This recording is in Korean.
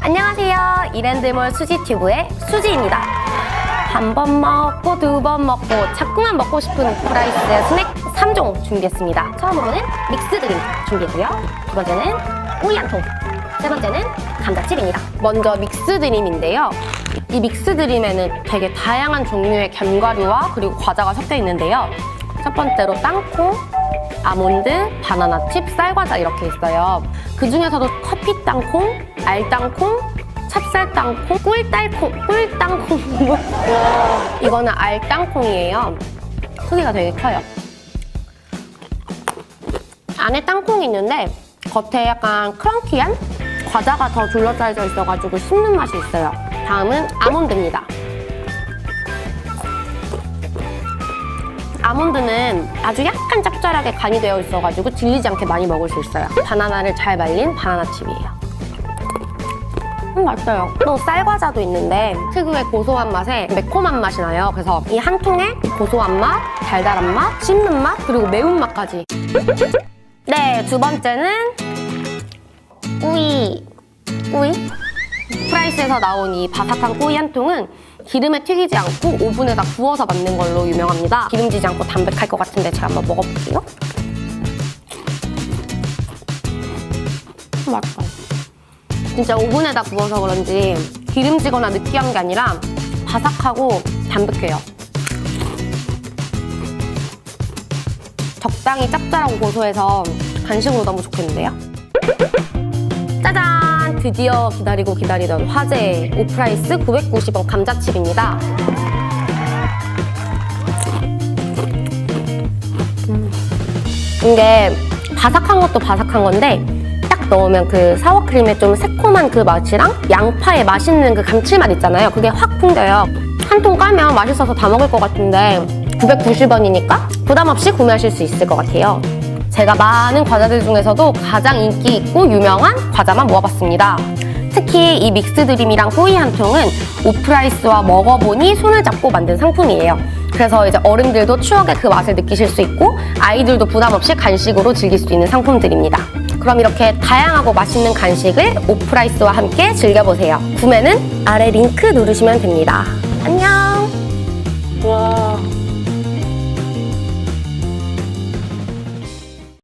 안녕하세요. 이랜드몰 수지튜브의 수지입니다. 한 번 먹고 두 번 먹고 자꾸만 먹고 싶은 오프라이스 스낵 3종 준비했습니다. 처음으로는 믹스 드림 준비했고요. 두 번째는 오이 한 통. 세 번째는 감자칩입니다. 먼저 믹스 드림인데요. 이 믹스 드림에는 되게 다양한 종류의 견과류와 그리고 과자가 섞여 있는데요. 첫 번째로 땅콩, 아몬드, 바나나 칩, 쌀과자 이렇게 있어요. 그 중에서도 커피 땅콩, 알 땅콩, 찹쌀 땅콩, 꿀 딸콩, 꿀 땅콩. 이거는 알 땅콩이에요. 크기가 되게 커요. 안에 땅콩이 있는데 겉에 약간 크런키한 과자가 더 둘러싸여져 있어가지고 씹는 맛이 있어요. 다음은 아몬드입니다. 아몬드는 아주 약간 짭짤하게 간이 되어 있어가지고 질리지 않게 많이 먹을 수 있어요. 바나나를 잘 말린 바나나 칩이에요. 음, 맛있어요. 또 쌀과자도 있는데 특유의 고소한 맛에 매콤한 맛이 나요. 그래서 이 한 통에 고소한 맛, 달달한 맛, 씹는 맛, 그리고 매운 맛까지. 네, 두 번째는 꾸이. 꾸이? 프라이스에서 나온 이 바삭한 꾸이 한 통은 기름에 튀기지 않고 오븐에다 구워서 만든 걸로 유명합니다. 기름지지 않고 담백할 것 같은데 제가 한번 먹어볼게요. 음, 맛있어요. 진짜 오븐에다 구워서 그런지 기름지거나 느끼한 게 아니라 바삭하고 담백해요. 적당히 짭짤하고 고소해서 간식으로 너무 좋겠는데요? 짜잔! 드디어 기다리고 기다리던 화제 오프라이스 990원 감자칩입니다. 음. 이게 바삭한 것도 바삭한 건데 딱 넣으면 그 사워크림의 좀 새콤한 그 맛이랑 양파의 맛있는 그 감칠맛 있잖아요. 그게 확 풍겨요. 한 통 까면 맛있어서 다 먹을 것 같은데 990원이니까 부담 없이 구매하실 수 있을 것 같아요. 제가 많은 과자들 중에서도 가장 인기 있고 유명한 과자만 모아봤습니다. 특히 이 믹스 드림이랑 호이 한 통은 오프라이스와 먹어보니 손을 잡고 만든 상품이에요. 그래서 이제 어른들도 추억의 그 맛을 느끼실 수 있고 아이들도 부담 없이 간식으로 즐길 수 있는 상품들입니다. 그럼 이렇게 다양하고 맛있는 간식을 오프라이스와 함께 즐겨보세요. 구매는 아래 링크 누르시면 됩니다. 안녕! 와